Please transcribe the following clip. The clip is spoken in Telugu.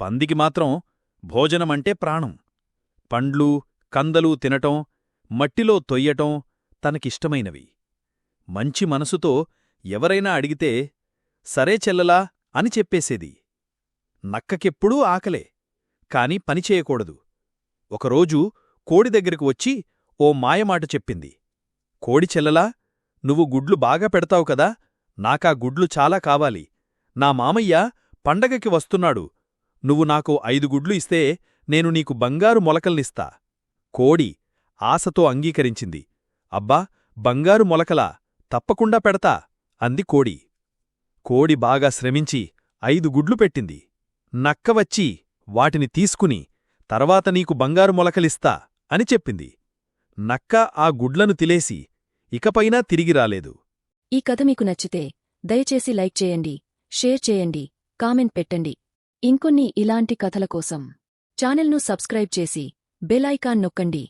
పందికి మాత్రం భోజనమంటే ప్రాణం. పండ్లు కందలు తినటం మట్టిలో తొయ్యటం తనకిష్టమైనవి. మంచి మనసుతో ఎవరైనా అడిగితే సరే చెల్లలా అని చెప్పేసేది. నక్కకెప్పుడూ ఆకలే కాని పనిచేయకూడదు ఒకరోజు కోడి దగ్గరకు వచ్చి ఓ మాయమాట చెప్పింది. కోడి చెల్లలా నువ్వు గుడ్లు బాగా పెడతావు కదా నాకా గుడ్లు చాలా కావాలి. నా మామయ్య పండగకి వస్తున్నాడు నువ్వు నాకు ఐదు గుడ్లు ఇస్తే నేను నీకు బంగారు మొలకల్నిస్తా. కోడి ఆశతో అంగీకరించింది. అబ్బా బంగారు మొలకలా తప్పకుండా పెడతా అంది కోడి. కోడి బాగా శ్రమించి ఐదు గుడ్లు పెట్టింది. నక్క వచ్చి వాటిని తీసుకుని తర్వాత నీకు బంగారు మొలకలిస్తా అని చెప్పింది. నక్క ఆ గుడ్లను తిలేసి ఇకపైనా తిరిగి రాలేదు. ఈ కథ మీకు నచ్చితే దయచేసి లైక్ చేయండి షేర్ చేయండి కామెంట్ పెట్టండి. ఇంకొన్ని ఇలాంటి కథల కోసం ఛానల్ను సబ్స్క్రైబ్ చేసి బెల్ ఐకాన్ నొక్కండి.